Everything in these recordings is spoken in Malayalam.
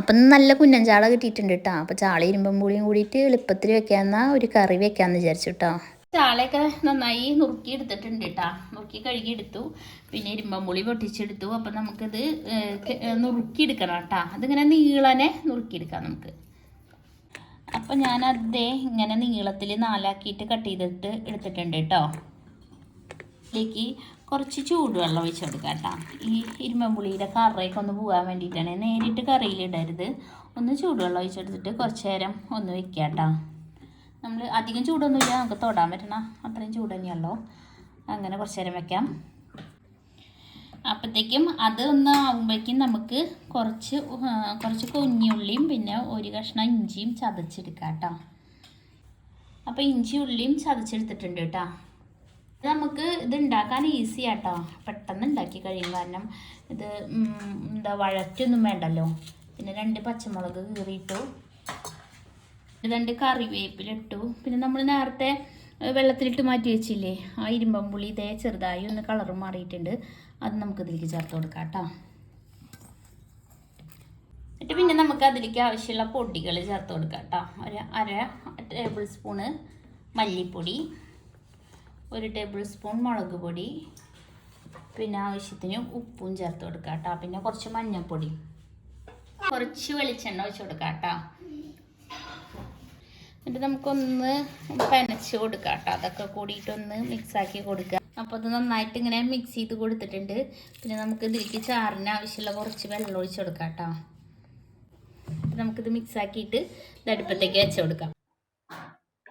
അപ്പം നല്ല കുഞ്ഞൻ കിട്ടിയിട്ടുണ്ട് കേട്ടോ അപ്പോൾ ചാള ഇരുമ്പം പുളിയും കൂടിയിട്ട് എളുപ്പത്തിൽ വെക്കാമെന്ന ഒരു കറി വെക്കാമെന്ന് വിചാരിച്ചു കേട്ടോ ചാളയൊക്കെ നന്നായി നുറുക്കി എടുത്തിട്ടുണ്ട് കേട്ടോ നുറുക്കി കഴുകി എടുത്തു. പിന്നെ ഇരുമ്പം പുളി പൊട്ടിച്ചെടുത്തു. അപ്പം നമുക്കിത് നുറുക്കി എടുക്കണം കേട്ടോ അതിങ്ങനെ നീളനെ നുറുക്കിയെടുക്കാം നമുക്ക്. അപ്പം ഞാൻ അതേ ഇങ്ങനെ നീളത്തിൽ നാലാക്കിയിട്ട് കട്ട് ചെയ്തിട്ട് എടുത്തിട്ടുണ്ട് കേട്ടോ ഇതിലേക്ക് കുറച്ച് ചൂടുവെള്ളം ഒഴിച്ച് കൊടുക്കാം കേട്ടോ. ഈ ഇരുമ്പുളിയുടെ കറയൊക്കെ ഒന്ന് പോകാൻ വേണ്ടിയിട്ടാണ്. നേരിട്ട് കറിയിലിടരുത് ഒന്ന് ചൂടുവെള്ളം ഒഴിച്ചെടുത്തിട്ട് കുറച്ച് നേരം ഒന്ന് വെക്കാം കേട്ടോ. നമ്മൾ അധികം ചൂടൊന്നുമില്ല നമുക്ക് തൊടാൻ പറ്റണം അത്രയും ചൂട് തന്നെയുള്ളൂ. അങ്ങനെ കുറച്ച് നേരം വെക്കാം. അപ്പോഴത്തേക്കും അത് ഒന്ന് ആകുമ്പോഴേക്കും നമുക്ക് കുറച്ച് കുറച്ച് കുഞ്ഞുള്ളിയും പിന്നെ ഒരു കഷ്ണം ഇഞ്ചിയും ചതച്ചെടുക്കാം കേട്ടോ. അപ്പോൾ ഇഞ്ചി ഉള്ളിയും ചതച്ചെടുത്തിട്ടുണ്ട് കേട്ടോ. ഇത് ഉണ്ടാക്കാൻ ഈസി ആട്ടോ. പെട്ടെന്ന് ഉണ്ടാക്കി കഴിയും. കാരണം ഇത് എന്താ വഴറ്റൊന്നും വേണ്ടല്ലോ. പിന്നെ രണ്ട് പച്ചമുളക് കീറിയിട്ടു രണ്ട് കറിവേപ്പിലിട്ടു. പിന്നെ നമ്മൾ നേരത്തെ വെള്ളത്തിലിട്ട് മാറ്റി വെച്ചില്ലേ ആ ഇരുമ്പം പുളി ഇതേ ചെറുതായി ഒന്ന് കളറ് മാറിയിട്ടുണ്ട്. അത് നമുക്ക് ഇതിലേക്ക് ചേർത്ത് കൊടുക്കാം കേട്ടോ. എന്നിട്ട് പിന്നെ നമുക്ക് അതിലേക്ക് ആവശ്യമുള്ള പൊടികൾ ചേർത്ത് കൊടുക്കാം കേട്ടോ. ഒരു അര ടേബിൾ സ്പൂണ് മല്ലിപ്പൊടി ഒരു ടേബിൾ സ്പൂൺ മുളക് പൊടി പിന്നെ ആവശ്യത്തിന് ഉപ്പും ചേർത്ത് കൊടുക്കാം കേട്ടോ. പിന്നെ കുറച്ച് മഞ്ഞൾപ്പൊടി. കുറച്ച് വെളിച്ചെണ്ണ ഒഴിച്ച് കൊടുക്കാം കേട്ടോ. എന്നിട്ട് നമുക്കൊന്ന് പനച്ച് കൊടുക്കാം കേട്ടോ. അതൊക്കെ കൂടിയിട്ടൊന്ന് മിക്സാക്കി കൊടുക്കുക അപ്പോൾ അത് നന്നായിട്ട് ഇങ്ങനെ മിക്സ് ചെയ്ത് കൊടുത്തിട്ടുണ്ട്. പിന്നെ നമുക്ക് ഇതിലേക്ക് ചാറിന് ആവശ്യമുള്ള കുറച്ച് വെള്ളം ഒഴിച്ച് കൊടുക്കാം കേട്ടോ. നമുക്കിത് മിക്സാക്കിയിട്ട് ഇത് അടുപ്പത്തേക്ക് വെച്ച് കൊടുക്കാം.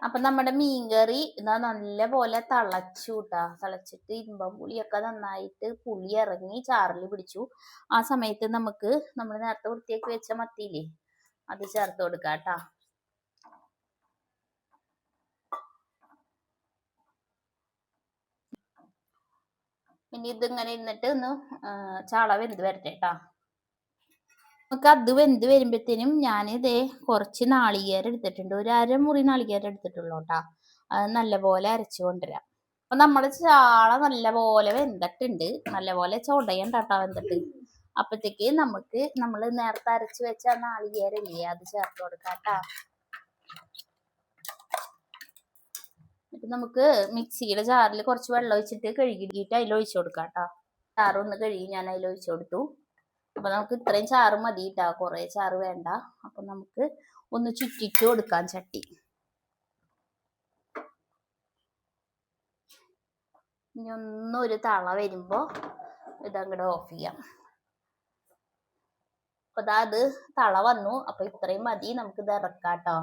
അപ്പം നമ്മുടെ മീൻകറി ഇതാ നല്ല പോലെ തിളച്ചു കേട്ടാ തിളച്ചിട്ട് ഇരുമ്പം പുളിയൊക്കെ നന്നായിട്ട് പുളി ഇറങ്ങി ചാറിൽ പിടിച്ചു. ആ സമയത്ത് നമുക്ക് നമ്മൾ നേരത്തെ വൃത്തിയാക്കി വെച്ച മത്തിയില്ലേ അത് ചേർത്ത് കൊടുക്കാം കേട്ടാ പിന്നെ ഇതിങ്ങനെ ഇരുന്നിട്ട് ഒന്ന് ചാള വെന്ത് വരട്ടെ കേട്ടാ നമുക്ക് അത് വെന്ത് വരുമ്പോഴത്തേനും ഞാൻ ഇതേ കുറച്ച് നാളികേരം എടുത്തിട്ടുണ്ട്. ഒരു അരമുറി നാളികേരം എടുത്തിട്ടുള്ളൂ കേട്ടാ. അത് നല്ലപോലെ അരച്ചു കൊണ്ടുവരാം. അപ്പൊ നമ്മുടെ ചാള നല്ലപോലെ വെന്തട്ടുണ്ട്. നല്ലപോലെ ചുടയണ്ട കേട്ടാ വെന്തിട്ട്. അപ്പത്തേക്ക് നമുക്ക് നമ്മൾ നേരത്തെ അരച്ച് വെച്ച നാളികേരം ഇല്ലേ അത് ചേർത്ത് കൊടുക്കാം കേട്ടോ. നമുക്ക് മിക്സിയുടെ ജാറിൽ കുറച്ച് വെള്ളം ഒഴിച്ചിട്ട് കഴുകിയിട്ട് അതിൽ ഒഴിച്ചു കൊടുക്കാം കേട്ടോ. ചാറ് ഒന്ന് കഴുകി ഞാൻ അതിൽ ഒഴിച്ചു കൊടുത്തു. അപ്പൊ നമുക്ക് ഇത്രയും ചാറ് മതി കേട്ടോ കുറേ ചാറ് വേണ്ട. അപ്പൊ നമുക്ക് ഒന്ന് ചുറ്റിച്ചു കൊടുക്കാം ചട്ടി. ഇനി ഒന്നൊരു തള വരുമ്പോ ഇതങ്ങോട്ട് ഓഫ് ചെയ്യാം. അപ്പൊ അത് തള വന്നു. അപ്പൊ ഇത്രയും മതി. നമുക്ക് ഇത് ഇറക്കാട്ടോ.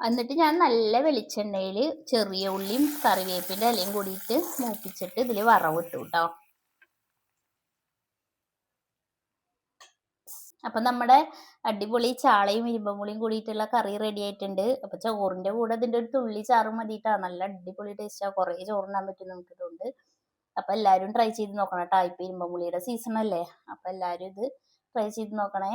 എന്നിട്ട് ഞാൻ നല്ല വെളിച്ചെണ്ണയിൽ ചെറിയ ഉള്ളിയും കറിവേപ്പിന്റെ ഇലയും കൂടിയിട്ട് മൂപ്പിച്ചിട്ട് ഇതിൽ വറവിട്ടു കേട്ടോ അപ്പൊ നമ്മുടെ അടിപൊളി ചാളയും ഇരുമ്പമ്പുളിയും കൂടിയിട്ടുള്ള കറി റെഡി ആയിട്ടുണ്ട്. അപ്പൊ ചോറിന്റെ കൂടെ ഇതിന്റെ ഒരു തുള്ളി ചാറ് മതിയിട്ടാണ് നല്ല അടിപൊളി ടേസ്റ്റാ കുറേ ചോറുണ്ടാൻ പറ്റും നമുക്ക് ഇതുകൊണ്ട്. അപ്പൊ എല്ലാരും ട്രൈ ചെയ്ത് നോക്കണം കേട്ടോ. ഇപ്പൊ ഇരുമ്പമ്പുളിയുടെ സീസൺ അല്ലേ? അപ്പൊ എല്ലാരും ഇത് ട്രൈ ചെയ്ത് നോക്കണേ.